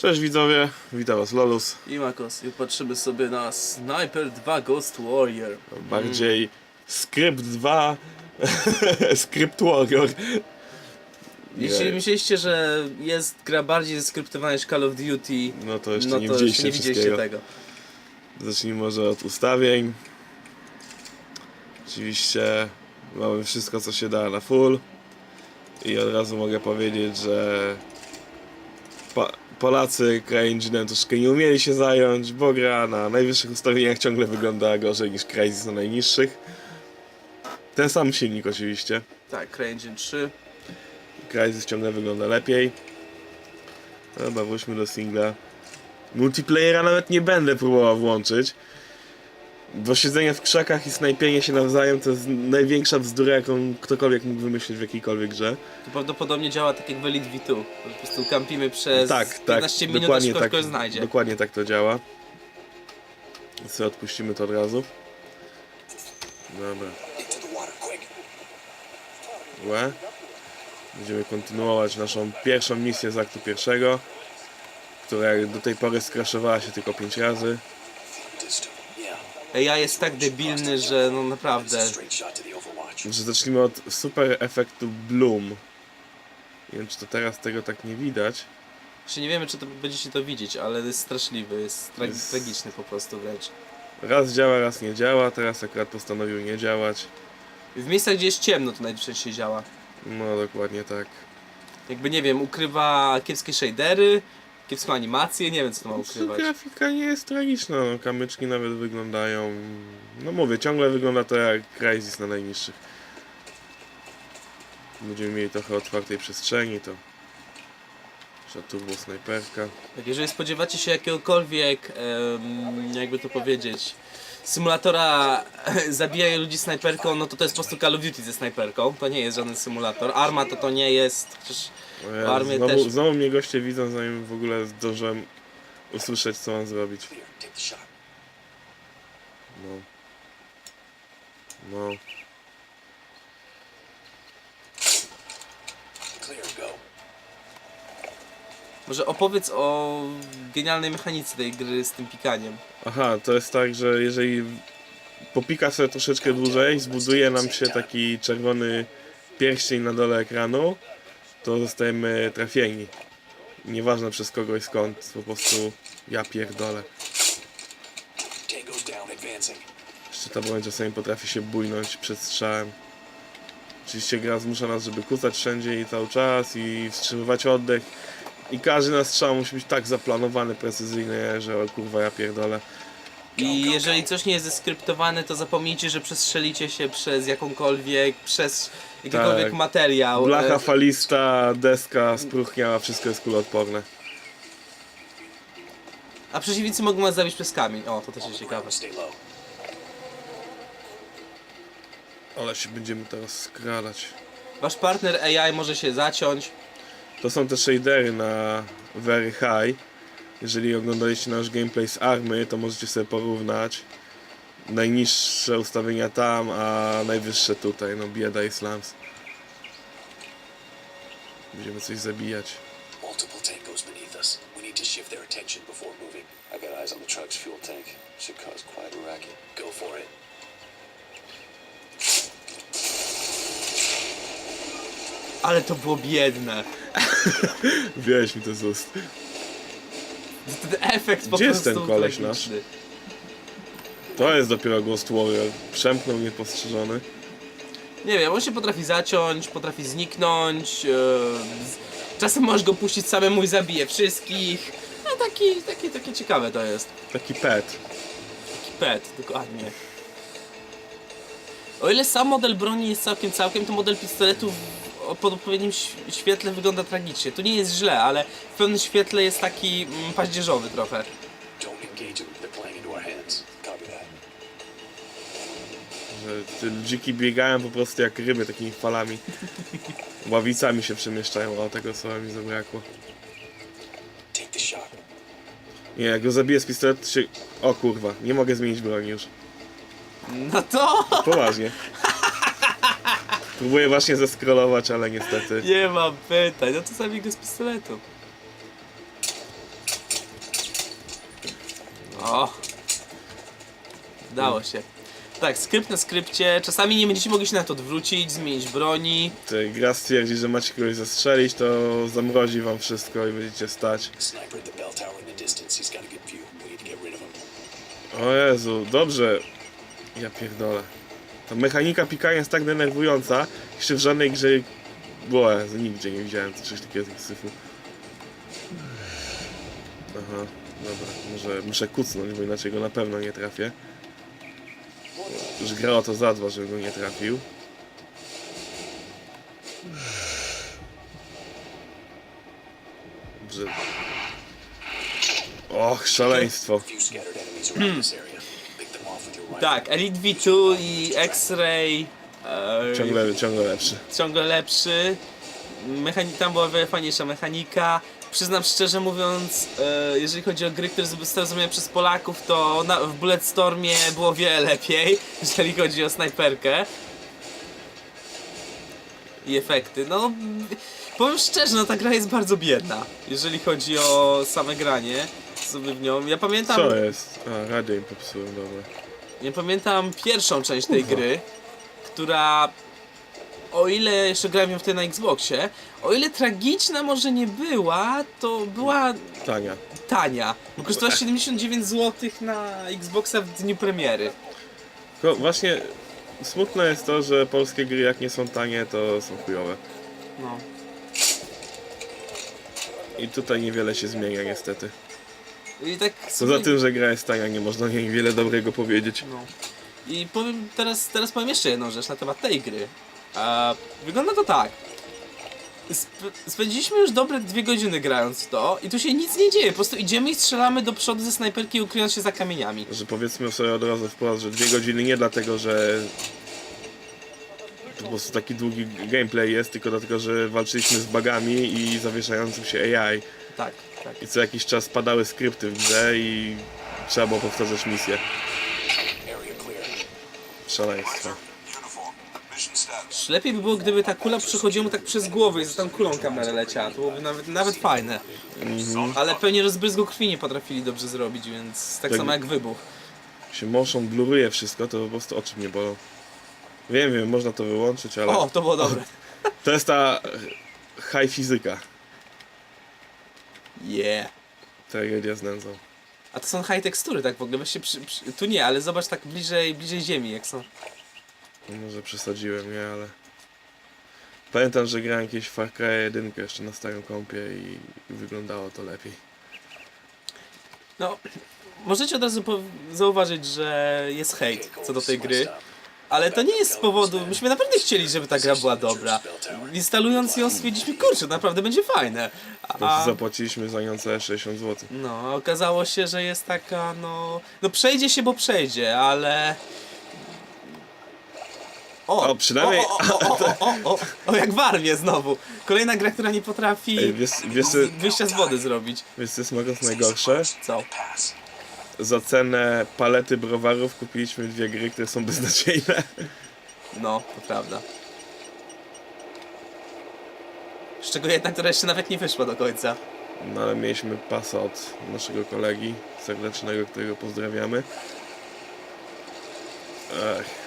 Cześć widzowie, witam was Lolus. I Makos, i patrzymy sobie na Sniper 2 Ghost Warrior. Bardziej Script 2 Script Warrior. Jeśli myśleliście, że jest gra bardziej skryptowana niż Call of Duty, No to jeszcze no nie to widzieliście nie widzieliście wszystkiego. tego. Zacznijmy może od ustawień. Oczywiście mamy wszystko co się da na full. I od razu mogę powiedzieć, że pa Polacy CryEngine'em troszkę nie umieli się zająć, bo gra na najwyższych ustawieniach ciągle wygląda gorzej niż Crysis na najniższych. Ten sam silnik oczywiście. Tak, CryEngine 3. Crysis ciągle wygląda lepiej. Dobra, wróćmy do singla. Multiplayera nawet nie będę próbował włączyć. Bo siedzenie w krzakach i snajpienie się nawzajem to jest największa bzdura, jaką ktokolwiek mógł wymyślić w jakiejkolwiek grze. To prawdopodobnie działa tak jak w Elite V2. Po prostu kampimy przez tak, tak, 15 minut, aż dokładnie ktoś tak, kogoś znajdzie. dokładnie tak to działa. Więc sobie odpuścimy to od razu. Dobra. Łe. Będziemy kontynuować naszą pierwszą misję z aktu pierwszego, która do tej pory skraszowała się tylko 5 razy. AI jest tak debilny, że no naprawdę. Że zacznijmy od super efektu Bloom. Nie wiem, czy to teraz tego tak nie widać. Jeszcze nie wiemy, czy to będziecie to widzieć, ale jest straszliwy, jest, Jest- tragiczny po prostu wręcz. Raz działa, raz nie działa, teraz akurat postanowił nie działać. W miejscach, gdzie jest ciemno, to najczęściej działa. No, dokładnie tak. Jakby nie wiem, ukrywa kiepskie shadery, kiepską animację, nie wiem co to ma To ukrywać. grafika nie jest tragiczna, no, kamyczki nawet wyglądają... No mówię, ciągle wygląda to jak Crysis na najniższych. Będziemy mieli trochę otwartej przestrzeni, to... Turbo snajperka. Tak, jeżeli spodziewacie się jakiegokolwiek, em, jakby to powiedzieć, symulatora zabijania ludzi snajperką, no to to jest po prostu Call of Duty ze snajperką. To nie jest żaden symulator. Arma to to nie jest, przecież O W ja, armii znowu, też- znowu mnie goście widzą, zanim w ogóle zdążyłem usłyszeć, co mam zrobić. No. No. Clear, go. Może opowiedz o genialnej mechanice tej gry z tym pikaniem. Aha, to jest tak, że jeżeli popika sobie troszeczkę dłużej, zbuduje nam się taki czerwony pierścień na dole ekranu, to zostajemy trafieni. Nieważne przez kogo i skąd, po prostu ja pierdolę. Jeszcze ta broń czasami potrafi się bujnąć przed strzałem. Oczywiście gra zmusza nas, żeby kucać wszędzie i cały czas i wstrzymywać oddech. I każdy nasz strzał musi być tak zaplanowany precyzyjnie, że o kurwa ja pierdolę. I jeżeli coś nie jest zeskryptowane, to zapomnijcie, że przestrzelicie się przez jakąkolwiek, przez jakikolwiek Tak. materiał. Blacha E, falista, deska spróchniała, wszystko jest kuloodporne. A przeciwnicy mogą nas zabić przez kamień. O, to też jest ciekawe. Stay low. Ale się będziemy teraz skradać. Wasz partner AI może się zaciąć. To są te shadery na Very High. Jeżeli oglądaliście nasz gameplay z Army, to możecie sobie porównać najniższe ustawienia tam, a najwyższe tutaj. No bieda i slams. Będziemy coś zabijać. Multiple tangos beneath us. We need to shift their attention before moving. I got eyes on the truck's fuel tank. Should cause quite a racket. Go for it. Ale to było biedne. Wziąłeś mi to z ust. Ten efekt po Gdzie jest ten koleś tragiczny. To jest dopiero Ghost Warrior. Przemknął niepostrzeżony. Nie wiem, on się potrafi zaciąć, potrafi zniknąć. e, z- Czasem możesz go puścić samemu i zabije wszystkich. No taki, taki, takie ciekawe to jest. Taki pet. Taki pet, dokładnie. O ile sam model broni jest całkiem całkiem, to model pistoletu pod odpowiednim świetle wygląda tragicznie. Tu nie jest źle, ale w pewnym świetle jest taki mm, paździerzowy trochę. Że te dziki biegają po prostu jak ryby takimi falami. Ławicami się przemieszczają, a tego słowa mi zabrakło. Nie, jak go zabiję z pistoletu, to się... O kurwa, nie mogę zmienić broni już. No to Poważnie. Próbuję właśnie zeskrolować, ale niestety. nie mam pytań, no to zabij go z pistoletu. O! Udało się. Tak, skrypt na skrypcie. Czasami nie będziecie mogli się na to odwrócić, zmienić broni. Tutaj gra stwierdzi, że macie kogoś zastrzelić, to zamrozi wam wszystko i będziecie stać. O Jezu, dobrze. Ja pierdolę. Ta mechanika pikania jest tak denerwująca. Jeszcze w żadnej grze... Bo nigdzie nie widziałem czegoś takiego z syfu. Aha, dobra. Może muszę kucnąć, bo inaczej go na pewno nie trafię. Już gra o to zadba, żeby go nie trafił. Dobrze. Och, szaleństwo. Tak, Elite V2 i X-Ray. e, Ciągle, ciągle lepszy. ciągle lepszy. Mechani- tam była o wiele fajniejsza mechanika. Przyznam szczerze mówiąc, e, jeżeli chodzi o gry, które zostały zrobione przez Polaków, to na, w Bulletstormie było wiele lepiej, jeżeli chodzi o snajperkę. I efekty. No, powiem szczerze, no ta gra jest bardzo biedna, jeżeli chodzi o same granie sobie w nią. Ja pamiętam... Co jest? A, radio im popsułem, dobra. Ja pamiętam pierwszą część tej gry, która o ile jeszcze grałem ją wtedy na Xboxie, o ile tragiczna może nie była, to była Tania. tania. Bo kosztowała 79 zł na Xboxa w dniu premiery. Tylko właśnie smutne jest to, że polskie gry jak nie są tanie, to są chujowe. No. I tutaj niewiele się zmienia niestety. I tak Poza tym, że gra jest tania, nie można niej wiele dobrego powiedzieć. No. I powiem teraz, teraz powiem jeszcze jedną rzecz na temat tej gry. A, wygląda to tak. Sp- spędziliśmy już dobre dwie godziny grając w to i tu się nic nie dzieje. Po prostu idziemy i strzelamy do przodu ze snajperki ukryjąc się za kamieniami. Że powiedzmy sobie od razu wprost, że dwie godziny nie dlatego, że po prostu taki długi gameplay jest, tylko dlatego, że walczyliśmy z bugami i zawieszającym się AI. Tak, tak. I co jakiś czas padały skrypty w grze i trzeba było powtarzać misję. Szaleństwo. Lepiej by było, gdyby ta kula przychodziła mu tak przez głowę i za tą kulą kamerę leciała. To byłoby nawet, nawet fajne. Ale pewnie rozbryzgu krwi nie potrafili dobrze zrobić, więc tak Jak- samo jak wybuch. się motion bluruje wszystko, to po prostu oczy mnie bolą. Wiem, wiem, można to wyłączyć, ale O, to było dobre. to jest ta high fizyka. Yeah. Tragedia z nędzą. A to są high tekstury, tak w ogóle. Weź się przy, przy, tu nie, ale zobacz tak bliżej, bliżej ziemi, jak są. No Może przesadziłem, nie, ale... Pamiętam, że grałem jakieś Far Cry 1 jeszcze na starym kompie i wyglądało to lepiej. No, możecie od razu zauważyć, że jest hejt co do tej gry. Ale to nie jest z powodu, myśmy naprawdę chcieli, żeby ta gra była dobra. Instalując ją stwierdziliśmy, kurczę, naprawdę będzie fajne. A, zapłaciliśmy za nią całe 60 zł. no, okazało się, że jest taka, no... No przejdzie się, bo przejdzie, ale... O, przynajmniej- O, o, o, o, o, o, o, jak w armię znowu. Kolejna gra, która nie potrafi Ej, wiesz, wiesz, co- wyjścia z wody zrobić. wiesz co jest mogąc najgorsze? Co? Za cenę palety browarów kupiliśmy dwie gry, które są beznadziejne. No, to prawda. Z czego jedna, która jeszcze nawet nie wyszła do końca. No ale mieliśmy pasa od naszego kolegi serdecznego, którego pozdrawiamy. Ech.